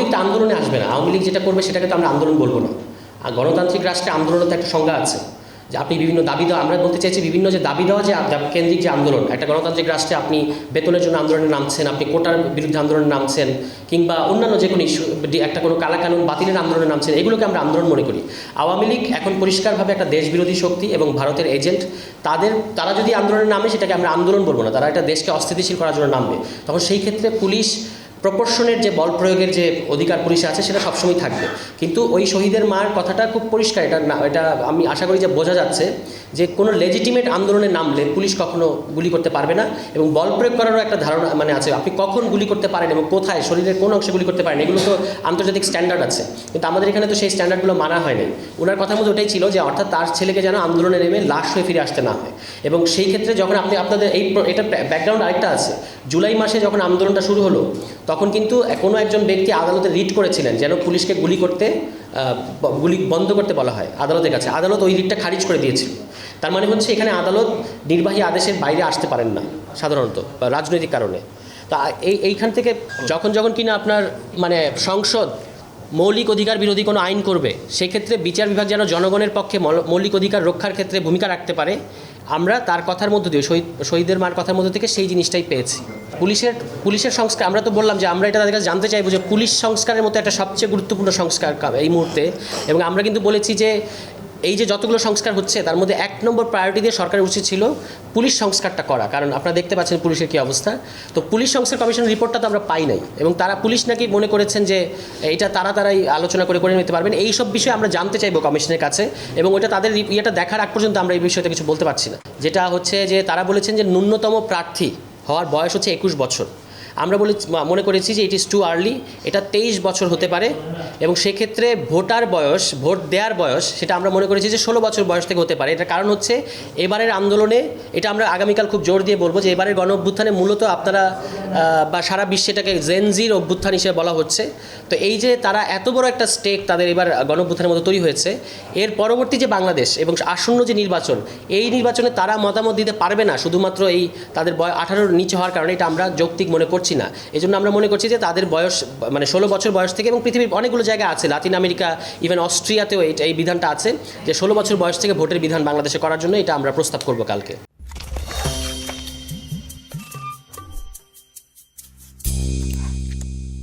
লীগ তো আন্দোলনে আসবে না। আওয়ামী লীগ যেটা করবে সেটাকে তো আমরা আন্দোলন বলব না। আর গণতান্ত্রিক রাষ্ট্রে আন্দোলনের তো একটা সংজ্ঞা আছে। যে আপনি বিভিন্ন দাবি দেওয়া আমরা বলতে চাইছি বিভিন্ন যে দাবি দেওয়া যে কেন্দ্রিক যে আন্দোলন, একটা গণতান্ত্রিক রাষ্ট্রে আপনি বেতনের জন্য আন্দোলনে নামছেন, আপনি কোটার বিরুদ্ধে আন্দোলনে নামছেন, কিংবা অন্যান্য যে কোনো ইস্যু একটা কোনো কালাকানুন বাতিলের আন্দোলনে নামছেন, এগুলোকে আমরা আন্দোলন মনে করি। আওয়ামী লীগ এখন পরিষ্কারভাবে একটা দেশবিরোধী শক্তি এবং ভারতের এজেন্ট। তাদের তারা যদি আন্দোলনে নামে সেটাকে আমরা আন্দোলন বলব না। তারা একটা দেশকে অস্থিতিশীল করার জন্য নামবে। তখন সেই ক্ষেত্রে পুলিশ প্রপোর্শনের যে বল প্রয়োগের যে অধিকার পুলিশে আছে, সেটা সবসময় থাকবে। কিন্তু ওই শহীদের মার কথাটা খুব পরিষ্কার, এটা না, এটা আমি আশা করি যে বোঝা যাচ্ছে যে কোনো লেজিটিমেট আন্দোলনে নামলে পুলিশ কখনো গুলি করতে পারবে না এবং বল প্রয়োগ করারও একটা ধারণা মানে আছে। আপনি কখন গুলি করতে পারেন এবং কোথায়? শরীরের কোন অংশে গুলি করতে পারেন? এগুলো তো আন্তর্জাতিক স্ট্যান্ডার্ড আছে। কিন্তু আমাদের এখানে তো সেই স্ট্যান্ডার্ডগুলো মানা হয়নি ওনার কথার মধ্যে ওটাই ছিল যে অর্থাৎ তার ছেলেকে যেন আন্দোলনে নেমে লাশ হয়ে ফিরে আসতে না হয়। এবং সেই ক্ষেত্রে যখন আপনি আপনাদের এই এটা ব্যাকগ্রাউন্ড আরেকটা আছে। জুলাই মাসে যখন আন্দোলনটা শুরু হলো তখন কিন্তু কোনো একজন ব্যক্তি আদালতে রিট করেছিলেন, যেন পুলিশকে গুলি করতে গুলি বন্ধ করতে বলা হয় আদালতের কাছে। আদালত ওই রিটটা খারিজ করে দিয়েছিল। তার মানে হচ্ছে এখানে আদালত নির্বাহী আদেশের বাইরে আসতে পারেন না, সাধারণত, বা রাজনৈতিক কারণে। তা এই, এইখান থেকে যখন যখন কিনা আপনার মানে সংসদ মৌলিক অধিকার বিরোধী কোনো আইন করবে, সেক্ষেত্রে বিচার বিভাগ যেন জনগণের পক্ষে মল- মৌলিক অধিকার রক্ষার ক্ষেত্রে ভূমিকা রাখতে পারে, আমরা তার কথার মধ্য দিয়ে, শহীদ, শহীদের মার কথার মধ্য থেকে সেই জিনিসটাই পেয়েছি। পুলিশের পুলিশের সংস্কার, আমরা তো বললাম যে আমরা এটা তাদের কাছে জানতে চাইব যে পুলিশ সংস্কারের মতো একটা সবচেয়ে গুরুত্বপূর্ণ সংস্কার এই মুহূর্তে। এবং আমরা কিন্তু বলেছি যে এই যে যতগুলো সংস্কার হচ্ছে, তার মধ্যে এক নম্বর প্রায়োরিটি দিয়ে সরকারের উচিত ছিল পুলিশ সংস্কারটা করা। কারণ আপনারা দেখতে পাচ্ছেন পুলিশের কী অবস্থা। তো পুলিশ সংস্কার কমিশনের রিপোর্টটা তো আমরা পাই নাই। এবং তারা পুলিশ নাকি মনে করেছেন যে এটা তারা তারাই আলোচনা করে করে নিতে পারবেন। এই সব বিষয়ে আমরা জানতে চাইব কমিশনের কাছে। এবং ওটা তাদের ইয়েটা দেখার আগ পর্যন্ত আমরা এই বিষয়তে কিছু বলতে পারছি না। যেটা হচ্ছে যে তারা বলেছেন যে ন্যূনতম প্রার্থী হওয়ার বয়স হচ্ছে একুশ বছর। আমরা বলে মনে করেছি যে ইট ইজ টু আর্লি এটা তেইশ বছর হতে পারে এবং সেক্ষেত্রে ভোটার বয়স, ভোট দেওয়ার বয়স, সেটা আমরা মনে করেছি যে ষোলো বছর বয়স থেকে হতে পারে। এটার কারণ হচ্ছে এবারের আন্দোলনে, এটা আমরা আগামীকাল খুব জোর দিয়ে বলব যে এবারের গণ অভ্যুত্থানে মূলত আপনারা বা সারা বিশ্বে এটাকে জেনজির অভ্যুত্থান হিসেবে বলা হচ্ছে। তো এই যে তারা এত বড় একটা স্টেক তাদের এবার গণ অভ্যুত্থানের মতো তৈরি হয়েছে। এর পরবর্তী যে বাংলাদেশ এবং আসন্ন যে নির্বাচন, এই নির্বাচনে তারা মতামত দিতে পারবে না। শুধুমাত্র এই তাদের বয় আঠারোর নিচে হওয়ার কারণে এটা আমরা যৌক্তিক মনে করছি না। এই জন্য আমরা মনে করছি যে তাদের বয়স মানে ষোলো বছর বয়স থেকে এবং পৃথিবীর অনেকগুলো জায়গা আছে, লাতিন আমেরিকা ইভেন অস্ট্রিয়াতেও এই বিধানটা আছে যে ষোলো বছর বয়স থেকে ভোটের বিধান বাংলাদেশে করার জন্য এটা আমরা প্রস্তাব করব কালকে।